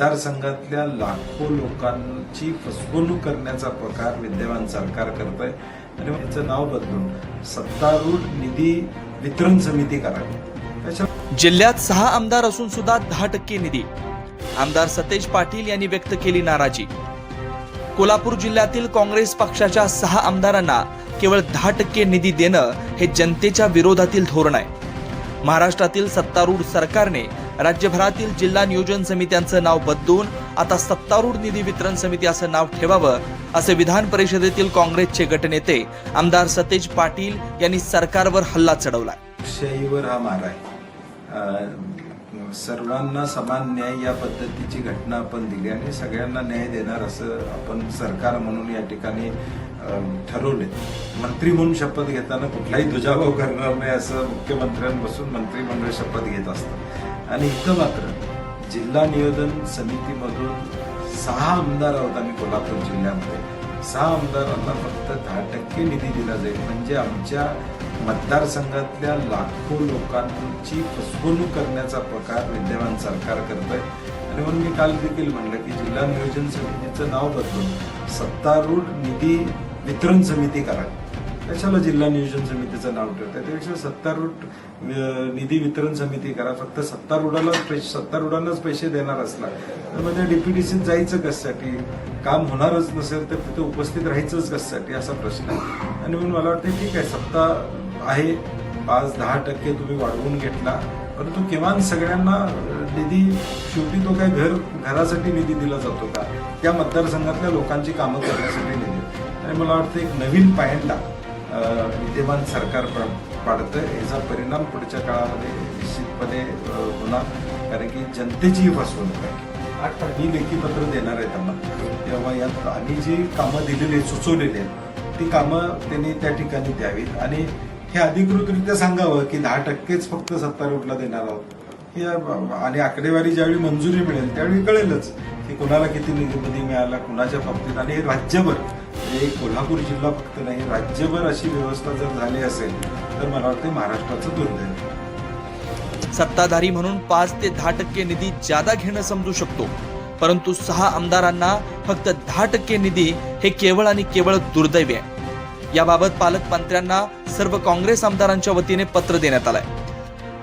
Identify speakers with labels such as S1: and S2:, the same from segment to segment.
S1: मतदारसंघातल्या लाखो लोकांची फसवणूक करण्याचा प्रकार विद्यमान सरकार करत आहे आणि याचं नाव बदलून सत्तारूढ निधी वितरण समिती करावी.
S2: जिल्ह्यात सहा आमदार असून सुद्धा दहा टक्के निधी. आमदार सतेज पाटील यांनी व्यक्त केली नाराजी. कोल्हापूर जिल्ह्यातील काँग्रेस पक्षाच्या सहा आमदारांना केवळ दहा टक्के निधी देणं हे जनतेच्या विरोधातील धोरण आहे. महाराष्ट्रातील सत्तारूढ सरकारने राज्यभरातील जिल्हा नियोजन समित्यांचं नाव बदलून आता सत्तारूढ निधी वितरण समिती असं नाव ठेवावं असे विधान परिषदेतील काँग्रेसचे गटनेते आमदार सतेज पाटील यांनी सरकारवर हल्ला चढवला
S1: लोकशाहीवर हा मारा आहे. सर्वांना समान न्याय या पद्धतीची घटना आपण दिली आणि सगळ्यांना न्याय देणार असं आपण सरकार म्हणून या ठिकाणी ठरवले. मंत्री म्हणून शपथ घेताना कुठलाही दुजाभाव करणार नाही असं मुख्यमंत्र्यांपासून मंत्रिमंडळ शपथ घेत असतं. आणि इथं मात्र जिल्हा नियोजन समितीमधून सहा आमदार आहोत आम्ही कोल्हापूर जिल्ह्यामध्ये. सहा आमदारांना फक्त दहा टक्के निधी दिला जाईल. म्हणजे आमच्या मतदारसंघातल्या लाखो लोकांची फसवणूक करण्याचा प्रकार विद्यमान सरकार करत आहे आणि म्हणून मी काल देखील म्हणलं की जिल्हा नियोजन समितीचं नाव बदलून सत्तारूढ निधी वितरण समिती करावी कशाला जिल्हा नियोजन समितीचं नाव ठेवतं त्यापेक्षा सत्तारूढ निधी वितरण समिती करा. फक्त सत्तारूढाला पैसे सत्तारूढांनाच पैसे देणार असला तर मग त्या डीपीडीसीत जायचं कशासाठी? काम होणारच नसेल तर तिथे उपस्थित राहायचंच कशासाठी? असा प्रश्न आहे. आणि म्हणून मला वाटतं ठीक आहे सत्ता आहे. पाच दहा टक्के तुम्ही वाढवून घेतला. परंतु किमान सगळ्यांना निधी शेवटी तो काय घर घरासाठी निधी दिला जातो का? त्या मतदारसंघातल्या लोकांची कामं करण्यासाठी निधी. आणि मला वाटतं एक नवीन पायंडा विद्यमान सरकार पाडतं याचा परिणाम पुढच्या काळामध्ये निश्चितपणे होणार. कारण की जनतेची फसवणूक आहे. मी लेखीपत्र देणार आहे त्यांना. तेव्हा यात आम्ही जी कामं दिलेली आहेत सुचवलेली आहेत ती कामं त्यांनी त्या ठिकाणी द्यावीत. आणि हे अधिकृतरित्या सांगावं की दहा टक्केच फक्त सत्तारूढला देणार आहोत. हे आणि आकडेवारी ज्यावेळी मंजुरी मिळेल त्यावेळी कळेलच की कुणाला किती निधी मिळाला कुणाच्या बाबतीत. आणि राज्यभर म्हणजे कोल्हापूर जिल्हा फक्त नाही राज्यभर अशी व्यवस्था जर झाली असेल तर मला वाटते महाराष्ट्राचं दुर्दैव
S2: सत्ताधारी म्हणून पाच ते दहा टक्के निधी जादा घेणं समजू शकतो. परंतु सहा आमदारांना फक्त दहा टक्के निधी हे केवळ आणि केवळ दुर्दैवी आहे. याबाबत पालकमंत्र्यांना सर्व काँग्रेस आमदारांच्या वतीने पत्र देण्यात आलंय.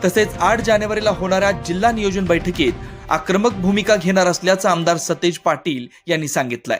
S2: तसेच आठ जानेवारीला होणाऱ्या जिल्हा नियोजन बैठकीत आक्रमक भूमिका घेणार असल्याचं आमदार सतेज पाटील यांनी सांगितलंय.